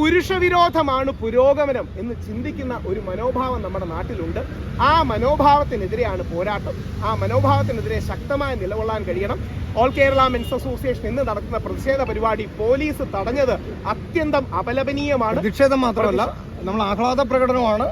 പുരുഷവിരോധമാണ് പുരോഗമനം എന്ന് ചിന്തിക്കുന്ന ഒരു മനോഭാവം നമ്മുടെ നാട്ടിലുണ്ട്. ആ മനോഭാവത്തിനെതിരെയാണ് പോരാട്ടം. ആ മനോഭാവത്തിനെതിരെ ശക്തമായി നിലകൊള്ളാൻ കഴിയണം. ഓൾ കേരള മെൻസ് അസോസിയേഷൻ ഇന്ന് നടത്തുന്ന പ്രതിഷേധ പരിപാടി പോലീസ് തടഞ്ഞത് അത്യന്തം അപലപനീയമാണ്. പ്രതിഷേധം മാത്രമല്ല നമ്മൾ ആഹ്ലാദ പ്രകടനമാണ്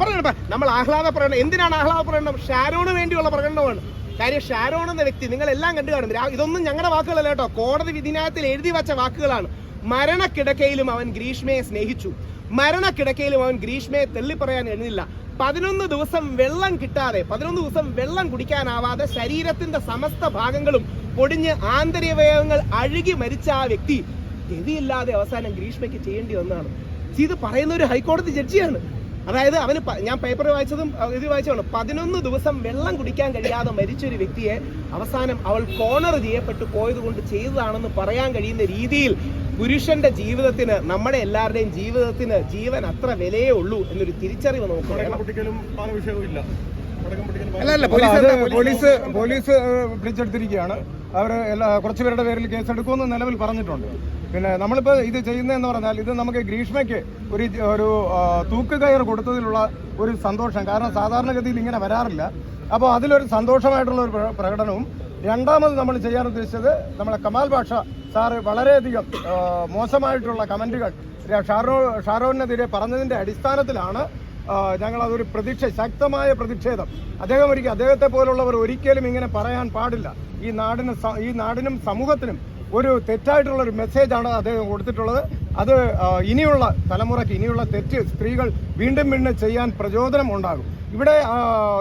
പറഞ്ഞു നമ്മൾ ആഹ്ലാദ പ്രകടനം എന്തിനാണ് ആഹ്ലാദ പ്രകടനം? ഷാരോണ് വേണ്ടിയുള്ള പ്രകടനമാണ്. കാര്യം ഷാരോൺ എന്ന വ്യക്തി നിങ്ങൾ എല്ലാം കണ്ടു കാണും. ഇതൊന്നും ഞങ്ങളുടെ വാക്കുകളല്ല കേട്ടോ. കോടതി വിധിനായത്തിൽ എഴുതി വച്ച വാക്കുകളാണ്. മരണക്കിടക്കയിലും അവൻ ഗ്രീഷ്മയെ സ്നേഹിച്ചു. മരണക്കിടക്കയിലും അവൻ ഗ്രീഷ്മയെ തെള്ളിപ്പറയാൻ എഴുന്നില്ല. പതിനൊന്ന് ദിവസം വെള്ളം കിട്ടാതെ പതിനൊന്ന് ദിവസം വെള്ളം കുടിക്കാനാവാതെ ശരീരത്തിന്റെ സമസ്ത ഭാഗങ്ങളും പൊടിഞ്ഞ് ആന്തരികവയവങ്ങൾ അഴുകി മരിച്ച ആ വ്യക്തി ഗതിയില്ലാതെ അവസാനം ഗ്രീഷ്മയ്ക്ക് ചെയ്യേണ്ടി വന്നതാണ്. ഇത് പറയുന്ന ഒരു ഹൈക്കോടതി ജഡ്ജിയാണ്. അതായത് അവന് ഞാൻ പേപ്പർ വായിച്ചതും ഇത് വായിച്ചതാണ്. പതിനൊന്ന് ദിവസം വെള്ളം കുടിക്കാൻ കഴിയാതെ മരിച്ച ഒരു വ്യക്തിയെ അവസാനം അവൾ കോണർ ചെയ്യപ്പെട്ടു പോയത് കൊണ്ട് ചെയ്തതാണെന്ന് പറയാൻ കഴിയുന്ന രീതിയിൽ പുരുഷന്റെ ജീവിതത്തിന് നമ്മുടെ എല്ലാവരുടെയും ജീവിതത്തിന് ജീവൻ അത്ര വിലയേ ഉള്ളൂ എന്നൊരു തിരിച്ചറിവ് നമുക്ക് വേണം. അല്ല അല്ല പോലീസ് എന്താ- പോലീസ് പോലീസ് പിടിച്ചെടുത്തിരിക്കുകയാണ് അവർ എല്ലാ കുറച്ച് പേരുടെ പേരിൽ കേസെടുക്കുമെന്ന് നിലവിൽ പറഞ്ഞിട്ടുണ്ട്. പിന്നെ നമ്മളിപ്പോൾ ഇത് ചെയ്യുന്നതെന്ന് പറഞ്ഞാൽ ഇത് നമുക്ക് ഗ്രീഷ്മയ്ക്ക് ഒരു ഒരു ആ, തൂക്കുകയർ കൊടുത്തതിലുള്ള ഒരു സന്തോഷം. കാരണം സാധാരണഗതിയിൽ ഇങ്ങനെ വരാറില്ല. അപ്പോൾ അതിലൊരു സന്തോഷമായിട്ടുള്ള ഒരു പ്ര- പ്രകടനവും രണ്ടാമത് നമ്മൾ ചെയ്യാൻ ഉദ്ദേശിച്ചത് നമ്മളെ കമാൽ ഭാഷ സാറ് വളരെയധികം മോശമായിട്ടുള്ള കമന്റുകൾ ഷാറോ ഷാറോനെതിരെ പറഞ്ഞതിന്റെ അടിസ്ഥാനത്തിലാണ് ഞങ്ങൾ അതൊരു പ്രതീക്ഷ ശക്തമായ പ്രതിഷേധം. അദ്ദേഹം ഒരിക്കൽ അദ്ദേഹത്തെ പോലുള്ളവർ ഒരിക്കലും ഇങ്ങനെ പറയാൻ പാടില്ല. ഈ നാടിന് ഈ നാടിനും സമൂഹത്തിനും ഒരു തെറ്റായിട്ടുള്ള ഒരു മെസ്സേജാണ് അദ്ദേഹം കൊടുത്തിട്ടുള്ളത്. അത് ഇനിയുള്ള തലമുറയ്ക്ക് ഇനിയുള്ള തെറ്റ് സ്ത്രീകൾ വീണ്ടും വീണ്ടും ചെയ്യാൻ പ്രചോദനം ഉണ്ടാകും. ഇവിടെ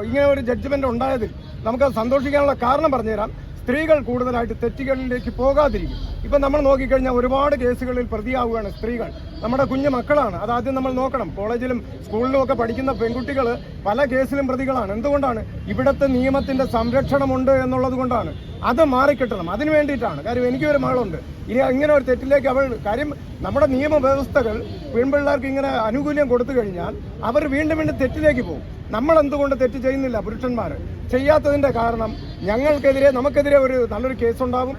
ഇങ്ങനെ ഒരു ജഡ്ജ്മെന്റ് ഉണ്ടായതിൽ നമുക്ക് സന്തോഷിക്കാനുള്ള കാരണം പറഞ്ഞുതരാം. സ്ത്രീകൾ കൂടുതലായിട്ട് തെറ്റുകളിലേക്ക് പോകാതിരിക്കും. ഇപ്പം നമ്മൾ നോക്കിക്കഴിഞ്ഞാൽ ഒരുപാട് കേസുകളിൽ പ്രതിയാവുകയാണ് സ്ത്രീകൾ. നമ്മുടെ കുഞ്ഞു മക്കളാണ്. അത് ആദ്യം നമ്മൾ നോക്കണം. കോളേജിലും സ്കൂളിലും ഒക്കെ പഠിക്കുന്ന പെൺകുട്ടികൾ പല കേസിലും പ്രതികളാണ്. എന്തുകൊണ്ടാണ്? ഇവിടുത്തെ നിയമത്തിന്റെ സംരക്ഷണമുണ്ട് എന്നുള്ളത് കൊണ്ടാണ്. അത് മാറിക്കിട്ടണം. അതിന് വേണ്ടിയിട്ടാണ്. കാര്യം എനിക്കൊരു മകളുണ്ട് ഇനി ഇങ്ങനെ ഒരു തെറ്റിലേക്ക് അവൾ കാര്യം നമ്മുടെ നിയമവ്യവസ്ഥകൾ പെൺപിള്ളേർക്ക് ഇങ്ങനെ ആനുകൂല്യം കൊടുത്തു കഴിഞ്ഞാൽ അവർ വീണ്ടും വീണ്ടും തെറ്റിലേക്ക് പോകും. നമ്മൾ എന്തുകൊണ്ട് തെറ്റ് ചെയ്യുന്നില്ല പുരുഷന്മാർ ചെയ്യാത്തതിന്റെ കാരണം ഞങ്ങൾക്കെതിരെ നമുക്കെതിരെ ഒരു നല്ലൊരു കേസുണ്ടാകും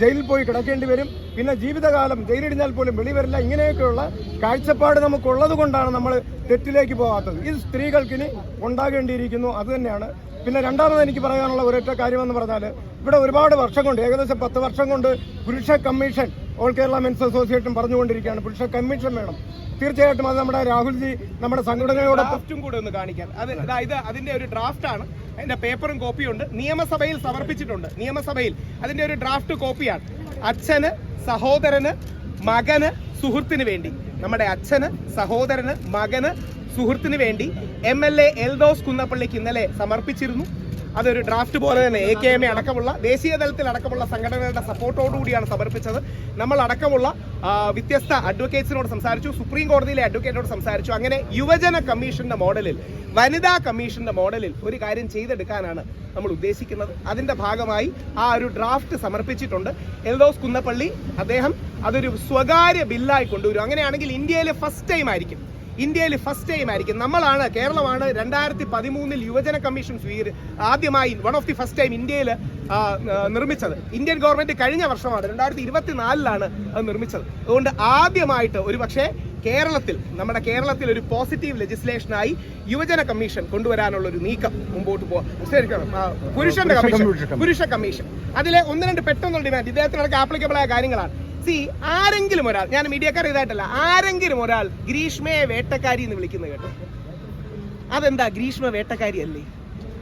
ജയിലിൽ പോയി കിടക്കേണ്ടി വരും. പിന്നെ ജീവിതകാലം ജയിലിടിഞ്ഞാൽ പോലും വെളി വരില്ല. ഇങ്ങനെയൊക്കെയുള്ള കാഴ്ചപ്പാട് നമുക്കുള്ളത് കൊണ്ടാണ് നമ്മൾ തെറ്റിലേക്ക് പോകാത്തത്. ഇത് സ്ത്രീകൾക്കിനി ഉണ്ടാകേണ്ടിയിരിക്കുന്നു. അത് തന്നെയാണ്. പിന്നെ രണ്ടാമത് എനിക്ക് പറയാനുള്ള ഒരൊറ്റ കാര്യമെന്ന് പറഞ്ഞാൽ ഇവിടെ ഒരുപാട് വർഷം കൊണ്ട് ഏകദേശം പത്ത് വർഷം കൊണ്ട് പുരുഷ commission all Kerala men's association പറഞ്ഞുകൊണ്ടിരിക്കുകയാണ്. പുരുഷ കമ്മീഷൻ വേണം. തീർച്ചയായിട്ടും അത് നമ്മുടെ രാഹുൽജി നമ്മുടെ ഡ്രാഫ്റ്റും കൂടെ ഒന്ന് കാണിക്കാൻ അത് അതിന്റെ ഒരു ഡ്രാഫ്റ്റ് ആണ് അതിന്റെ പേപ്പറും കോപ്പിയും ഉണ്ട് നിയമസഭയിൽ സമർപ്പിച്ചിട്ടുണ്ട്. നിയമസഭയിൽ അതിന്റെ ഒരു ഡ്രാഫ്റ്റ് കോപ്പിയാണ് അച്ഛന് സഹോദരന് മകന് സുഹൃത്തിന് വേണ്ടി. നമ്മുടെ അച്ഛന് സഹോദരന് മകന് സുഹൃത്തിന് വേണ്ടി എം എൽ എ എൽദോസ് കുന്നപ്പള്ളിക്ക് ഇന്നലെ സമർപ്പിച്ചിരുന്നു. അതൊരു ഡ്രാഫ്റ്റ് പോലെ തന്നെ എ കെ എം എ അടക്കമുള്ള ദേശീയ തലത്തിൽ അടക്കമുള്ള സംഘടനകളുടെ സപ്പോർട്ടോടുകൂടിയാണ് സമർപ്പിച്ചത്. നമ്മൾ അടക്കമുള്ള വ്യത്യസ്ത അഡ്വക്കേറ്റ്സിനോട് സംസാരിച്ചു സുപ്രീം കോടതിയിലെ അഡ്വക്കേറ്റിനോട് സംസാരിച്ചു. അങ്ങനെ യുവജന കമ്മീഷന്റെ മോഡലിൽ വനിതാ കമ്മീഷന്റെ മോഡലിൽ ഒരു കാര്യം ചെയ്തെടുക്കാനാണ് നമ്മൾ ഉദ്ദേശിക്കുന്നത്. അതിന്റെ ഭാഗമായി ആ ഒരു ഡ്രാഫ്റ്റ് സമർപ്പിച്ചിട്ടുണ്ട്. എൽദോസ് കുന്നപ്പള്ളി അദ്ദേഹം അതൊരു സ്വകാര്യ ബില്ലായി കൊണ്ടുവരും. അങ്ങനെയാണെങ്കിൽ ഇന്ത്യയിലെ ഫസ്റ്റ് ടൈം ആയിരിക്കും ഇന്ത്യയിൽ ഫസ്റ്റ് ടൈം ആയിരിക്കും. നമ്മളാണ് കേരളമാണ് രണ്ടായിരത്തി പതിമൂന്നിൽ യുവജന കമ്മീഷൻ സ്വീകരി ആദ്യമായി one of the first time ഇന്ത്യയിൽ നിർമ്മിച്ചത്. ഇന്ത്യൻ ഗവൺമെന്റ് കഴിഞ്ഞ വർഷമാണ് രണ്ടായിരത്തി ഇരുപത്തിനാലിലാണ് അത് നിർമ്മിച്ചത്. അതുകൊണ്ട് ആദ്യമായിട്ട് ഒരു പക്ഷേ കേരളത്തിൽ നമ്മുടെ കേരളത്തിൽ ഒരു പോസിറ്റീവ് ലെജിസ്ലേഷനായി യുവജന കമ്മീഷൻ കൊണ്ടുവരാനുള്ള ഒരു നീക്കം മുമ്പോട്ട് പോകാം പുരുഷന്റെ പുരുഷ കമ്മീഷൻ. പുരുഷ കമ്മീഷൻ. അതിലെ ഒന്ന് രണ്ട് പെട്ടെന്നുള്ള ഡിമാൻഡ് ഇദ്ദേഹത്തിനൊക്കെ ആപ്ലിക്കബിൾ ആയ കാര്യങ്ങളാണ്. സി ആരെങ്കിലും ഒരാൾ ഞാൻ മീഡിയക്കാർ ഇതായിട്ടല്ല ആരെങ്കിലും ഒരാൾ ഗ്രീഷ്മയെ വേട്ടക്കാരി എന്ന് വിളിക്കുന്നത് കേട്ടോ. അതെന്താ ഗ്രീഷ്മ വേട്ടക്കാരി അല്ലേ?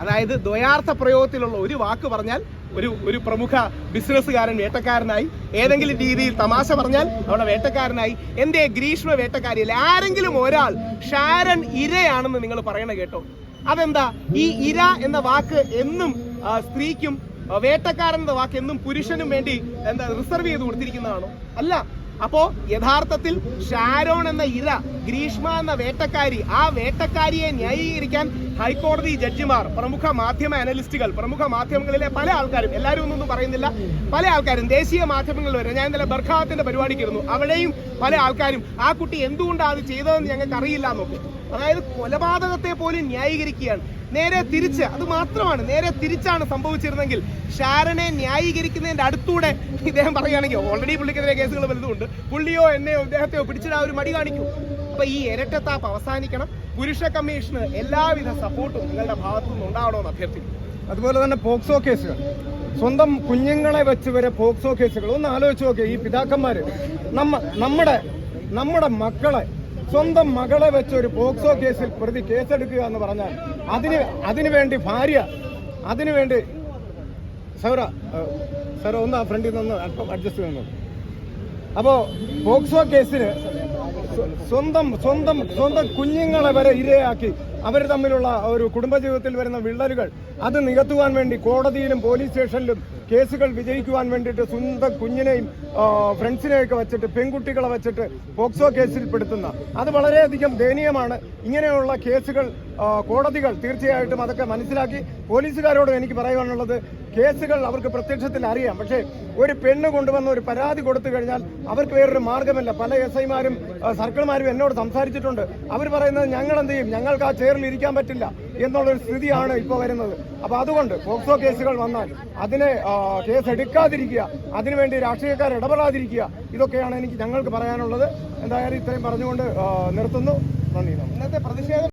അതായത് ദ്വയാർത്ഥ പ്രയോഗത്തിലുള്ള ഒരു വാക്ക് പറഞ്ഞാൽ ഒരു ഒരു പ്രമുഖ ബിസിനസ്സുകാരൻ വേട്ടക്കാരനായി ഏതെങ്കിലും രീതിയിൽ തമാശ പറഞ്ഞാൽ അവിടെ വേട്ടക്കാരനായി. എന്തേ ഗ്രീഷ്മ വേട്ടക്കാരിയല്ലേ ആരെങ്കിലും ഒരാൾ ഷാരൻ ഇരയാണെന്ന് നിങ്ങൾ പറയണ കേട്ടോ. അതെന്താ? ഈ ഇര എന്ന വാക്ക് എന്നും സ്ത്രീക്കും വേട്ടക്കാരൻ എന്ന വാക്ക് എന്നും പുരുഷനും വേണ്ടി എന്താ റിസർവ് ചെയ്ത് കൊടുത്തിരിക്കുന്നതാണോ? അല്ല. അപ്പോ യഥാർത്ഥത്തിൽ ഷാരോൺ എന്ന ഇര ഗ്രീഷ്മ എന്ന വേട്ടക്കാരി ആ വേട്ടക്കാരിയെ ന്യായീകരിക്കാൻ ഹൈക്കോടതി ജഡ്ജിമാർ പ്രമുഖ മാധ്യമ അനലിസ്റ്റുകൾ പ്രമുഖ മാധ്യമങ്ങളിലെ പല ആൾക്കാരും എല്ലാവരും ഒന്നും പറയുന്നില്ല. പല ആൾക്കാരും ദേശീയ മാധ്യമങ്ങളിൽ വരെ ഞാൻ ഇന്നലെ ബർഖാത്തിന്റെ പരിപാടിക്കിരുന്നു അവിടെയും പല ആൾക്കാരും ആ കുട്ടി എന്തുകൊണ്ടാണ് അത് ചെയ്തതെന്ന് ഞങ്ങൾക്ക് അറിയില്ല എന്നൊക്കെ. അതായത് കൊലപാതകത്തെ പോലും ന്യായീകരിക്കുകയാണ്. നേരെ തിരിച്ച് അത് മാത്രമാണ് നേരെ തിരിച്ചാണ് സംഭവിച്ചിരുന്നെങ്കിൽ ഷാരനെ ന്യായീകരിക്കുന്നതിന്റെ അടുത്തൂടെ ഇദ്ദേഹം പറയുകയാണെങ്കിൽ ഓൾറെഡി പുള്ളിക്കെതിരെ കേസുകൾ വലുതുണ്ട് പുള്ളിയോ എന്നെയോ ഇദ്ദേഹത്തെയോ ആ ഒരു മടി കാണിക്കും. അപ്പൊ ഈ ഇരട്ടത്താപ്പ് അവസാനിക്കണം. പുരുഷ കമ്മീഷന് എല്ലാവിധ സപ്പോർട്ടും നിങ്ങളുടെ ഭാഗത്തു നിന്ന് ഉണ്ടാവണമെന്ന് അഭ്യർത്ഥിക്കുന്നു. അതുപോലെ തന്നെ പോക്സോ കേസുകൾ. സ്വന്തം കുഞ്ഞുങ്ങളെ വെച്ച് വരെ പോക്സോ കേസുകൾ. ഒന്ന് ആലോചിച്ച് നോക്കിയ ഈ പിതാക്കന്മാര്. നമ്മ നമ്മുടെ നമ്മുടെ മക്കളെ സ്വന്തം മകളെ വെച്ച് ഒരു പോക്സോ കേസിൽ പ്രതി കേസെടുക്കുക എന്ന് പറഞ്ഞാൽ അതിന് അതിനുവേണ്ടി ഭാര്യ അതിനുവേണ്ടി വേണ്ടി സൗറ സാർ ഒന്ന് ആ ഫ്രണ്ടിൽ നിന്ന് അഡ്ജസ്റ്റ് ചെയ്യുന്നു അപ്പോ പോക്സോ കേസിന് സ്വന്തം സ്വന്തം സ്വന്തം കുഞ്ഞുങ്ങളെ വരെ ഇരയാക്കി അവർ തമ്മിലുള്ള ഒരു കുടുംബജീവിതത്തിൽ വരുന്ന വിള്ളലുകൾ. അത് നികത്തുവാൻ വേണ്ടി കോടതിയിലും പോലീസ് സ്റ്റേഷനിലും കേസുകൾ വിജയിക്കുവാൻ വേണ്ടിയിട്ട് സ്വന്തം കുഞ്ഞിനെയും ഫ്രണ്ട്സിനെയൊക്കെ വെച്ചിട്ട് പെൺകുട്ടികളെ വെച്ചിട്ട് പോക്സോ കേസിൽ പെടുത്തുന്ന അത് വളരെയധികം ദയനീയമാണ്. ഇങ്ങനെയുള്ള കേസുകൾ കോടതികൾ തീർച്ചയായിട്ടും അതൊക്കെ മനസ്സിലാക്കി പോലീസുകാരോട് എനിക്ക് പറയാനുള്ളത് കേസുകൾ അവർക്ക് പ്രത്യക്ഷത്തിൽ അറിയാം. പക്ഷേ ഒരു പെണ്ണ് കൊണ്ടുവന്ന ഒരു പരാതി കൊടുത്തു കഴിഞ്ഞാൽ അവർക്ക് വേറൊരു മാർഗമല്ല. പല എസ് ഐമാരും സർക്കിൾമാരും എന്നോട് സംസാരിച്ചിട്ടുണ്ട്. അവർ പറയുന്നത് ഞങ്ങൾ എന്ത് ചെയ്യും ഞങ്ങൾക്ക് ആ ചെയറിൽ ഇരിക്കാൻ പറ്റില്ല എന്നുള്ളൊരു സ്ഥിതിയാണ് ഇപ്പോൾ വരുന്നത്. അപ്പോൾ അതുകൊണ്ട് പോക്സോ കേസുകൾ വന്നാൽ അതിനെ കേസ് എടുക്കാതിരിക്കുക. അതിനുവേണ്ടി രാഷ്ട്രീയക്കാർ ഇടപെടാതിരിക്കുക. ഇതൊക്കെയാണ് എനിക്ക് ഞങ്ങൾക്ക് പറയാനുള്ളത്. എന്തായാലും ഇത്രയും പറഞ്ഞുകൊണ്ട് നിർത്തുന്നു. നന്ദി. ഇന്നത്തെ പ്രതിഷേധം